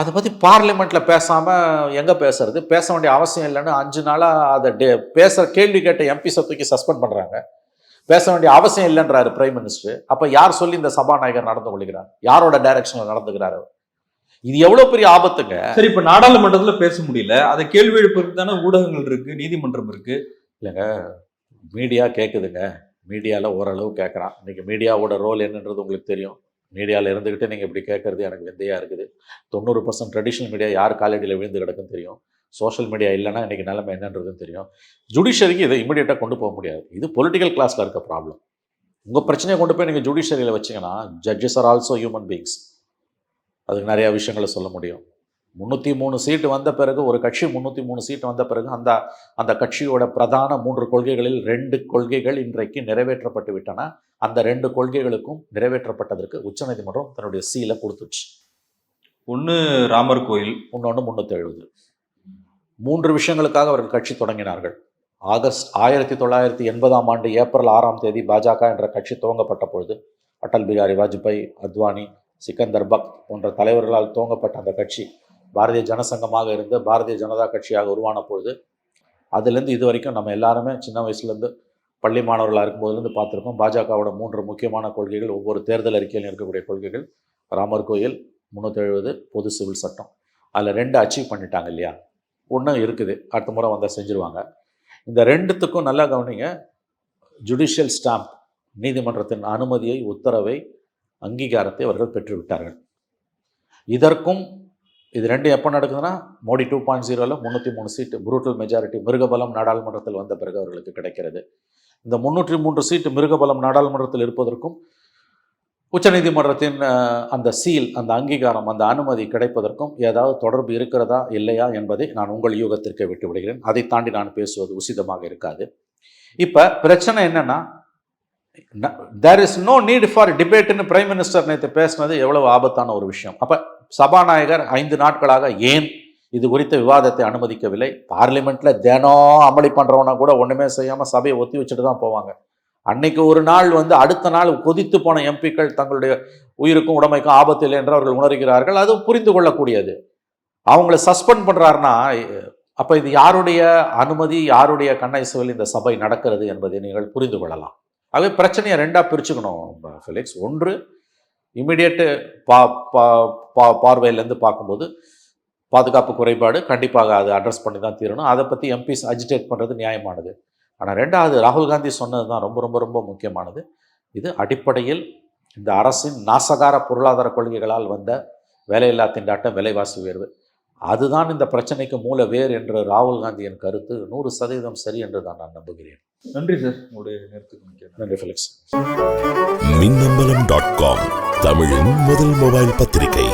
அதை பற்றி பார்லிமெண்ட்டில் பேசாமல் எங்கே பேசுறது? பேச வேண்டிய அவசியம் இல்லைன்னு அஞ்சு நாளாக அதை டே பேச கேள்வி கேட்ட எம்பிஸை தூக்கி சஸ்பெண்ட் பண்ணுறாங்க பேச வேண்டிய அவசியம் இல்லைன்றாரு பிரைம் மினிஸ்டர் அப்போ யார் சொல்லி இந்த சபாநாயகர் நடந்து கொள்கிறார்? யாரோட டைரக்ஷனில் நடந்துக்கிறாரு? இது எவ்வளோ பெரிய ஆபத்துங்க.
சரி இப்ப நாடாளுமன்றத்துல பேச முடியல. அதை கேள்வி எழுப்புறதுக்கு தானே ஊடகங்கள் இருக்கு நீதிமன்றம் இருக்கு.
மீடியா கேட்குதுங்க மீடியாவில் ஓரளவு கேட்குறான் இன்னைக்கு மீடியாவோட ரோல் என்னன்றது உங்களுக்கு தெரியும். மீடியாவில் இருந்துக்கிட்டு நீங்கள் இப்படி கேட்குறது எனக்கு விந்தையாக இருக்குது. தொண்ணூறு பர்சன்ட் ட்ரெடிஷ்னல் மீடியா யார் காலடியில் விழுந்து கிடக்குன்னு தெரியும். சோஷியல் மீடியா இல்லைன்னா இன்றைக்கி நிலைமை என்னன்றதுன்னு தெரியும். ஜுடிஷரிக்கு இதை இமீடியட்டாக கொண்டு போக முடியாது. இது பொலிட்டிக்கல் கிளாஸில் இருக்க ப்ராப்ளம் உங்கள் பிரச்சனையை கொண்டு போய் நீங்கள் ஜுடிஷரியில் வச்சீங்கன்னா judges are also human beings அதுக்கு நிறையா விஷயங்களை சொல்ல முடியும். முந்நூற்றி மூணு சீட்டு வந்த பிறகு ஒரு கட்சி முந்நூற்றி மூணு சீட்டு வந்த பிறகு அந்த அந்த கட்சியோட பிரதான மூன்று கொள்கைகளில் ரெண்டு கொள்கைகள் இன்றைக்கு நிறைவேற்றப்பட்டு விட்டன. அந்த ரெண்டு கொள்கைகளுக்கும் நிறைவேற்றப்பட்டதற்கு உச்சநீதிமன்றம் தன்னுடைய சீலை கொடுத்துச்சு.
ஒண்ணு ராமர் கோயில்.
இன்னொன்று முந்நூற்றி எழுபது. மூன்று விஷயங்களுக்காக அவர்கள் கட்சி தொடங்கினார்கள். ஆகஸ்ட் ஆயிரத்தி தொள்ளாயிரத்தி எண்பதாம் ஆண்டு ஏப்ரல் ஆறாம் தேதி பாஜக என்ற கட்சி துவங்கப்பட்ட பொழுது அடல் பிகாரி வாஜ்பாய் அத்வானி சிக்கந்தர் பக் போன்ற தலைவர்களால் துவங்கப்பட்ட அந்த கட்சி பாரதிய ஜனசங்கமாக இருந்து பாரதிய ஜனதா கட்சியாக உருவான பொழுது அதுலேருந்து இது வரைக்கும் நம்ம எல்லாருமே சின்ன வயசுலேருந்து பள்ளி மாணவர்களாக இருக்கும்போதுலேருந்து பார்த்துருக்கோம். பாஜகவோட மூன்று முக்கியமான கொள்கைகள் ஒவ்வொரு தேர்தல் அறிக்கையிலும் இருக்கக்கூடிய கொள்கைகள் ராமர் கோயில் முந்நூற்றி எழுபது பொது சிவில் சட்டம். அதில் ரெண்டு அச்சீவ் பண்ணிட்டாங்க இல்லையா? ஒன்றும் இருக்குது. அடுத்த முறை வந்தால் செஞ்சுருவாங்க. இந்த ரெண்டுத்துக்கும் நல்லா கவனிங்க. ஜுடிஷியல் ஸ்டாம்ப் நீதிமன்றத்தின் அனுமதியை உத்தரவை அங்கீகாரத்தை அவர்கள் பெற்றுவிட்டார்கள். இதற்கும் இது ரெண்டு எப்போ நடக்குதுன்னா மோடி டூ பாயிண்ட் ஜீரோவில் முந்நூற்றி மூணு சீட்டு புரூட்டல் மெஜாரிட்டி மிருகபலம் நாடாளுமன்றத்தில் வந்த பிறகு அவர்களுக்கு கிடைக்கிறது. இந்த முந்நூற்றி மூன்று சீட்டு மிருகபலம் நாடாளுமன்றத்தில் இருப்பதற்கும் உச்சநீதிமன்றத்தின் அந்த சீல் அந்த அங்கீகாரம் அந்த அனுமதி கிடைப்பதற்கும் ஏதாவது தொடர்பு இருக்கிறதா இல்லையா என்பதை நான் உங்கள் யூகத்திற்கு விட்டு விடுகிறேன். அதை தாண்டி நான் பேசுவது உசிதமாக இருக்காது. இப்போ பிரச்சனை என்னென்னா there is no need for டிபேட்னு prime minister நேற்று பேசினது எவ்வளவு ஆபத்தான ஒரு விஷயம். அப்போ சபாநாயகர் ஐந்து நாட்களாக ஏன் இது குறித்த விவாதத்தை அனுமதிக்கவில்லை? பார்லிமெண்ட்டில் தினம் அமளி பண்ணுறவனா கூட ஒன்றுமே செய்யாமல் சபையை ஒத்தி வச்சுட்டு தான் போவாங்க. அன்னைக்கு ஒரு நாள் வந்து அடுத்த நாள் கொதித்து போன எம்பிக்கள் தங்களுடைய உயிருக்கும் உடமைக்கும் ஆபத்து இல்லை என்று அவர்கள் உணர்கிறார்கள். அது புரிந்து கொள்ளக்கூடியது. அவங்கள சஸ்பெண்ட் பண்ணுறாருன்னா அப்போ இது யாருடைய அனுமதி யாருடைய கண்ணைசுவில் இந்த சபை நடக்கிறது என்பதை நீங்கள் புரிந்து கொள்ளலாம். ஆகவே பிரச்சனையை ரெண்டாக பிரிச்சுக்கணும் ஃபிலிக்ஸ். ஒன்று இமிடியேட்டு பா பா பார்வையிலேருந்து பார்க்கும்போது பாதுகாப்பு குறைபாடு கண்டிப்பாக அதை அட்ரஸ் பண்ணி தான் தீரணும். அதை பற்றி எம்பிஸ் அஜிடேட் பண்ணுறது நியாயமானது. ஆனால் ரெண்டாவது ராகுல் காந்தி சொன்னது தான் ரொம்ப ரொம்ப ரொம்ப முக்கியமானது. இது அடிப்படையில் இந்த அரசின் நாசகார பொருளாதார கொள்கைகளால் வந்த வேலையில்லா திண்டாட்டம் விலைவாசி உயர்வு. அதுதான் இந்த பிரச்சனைக்கு மூல வேர் என்று ராகுல் காந்தியின் கருத்து. நூறு சதவீதம் சரி என்று தான் நான் நம்புகிறேன்.
நன்றி சார். உங்களுடைய நேரத்துக்கு
நன்றி ஃபெலிக்ஸ்.
மின்னம்பலம் டாட் காம் தமிழின் முதல் மொபைல் பத்திரிகை.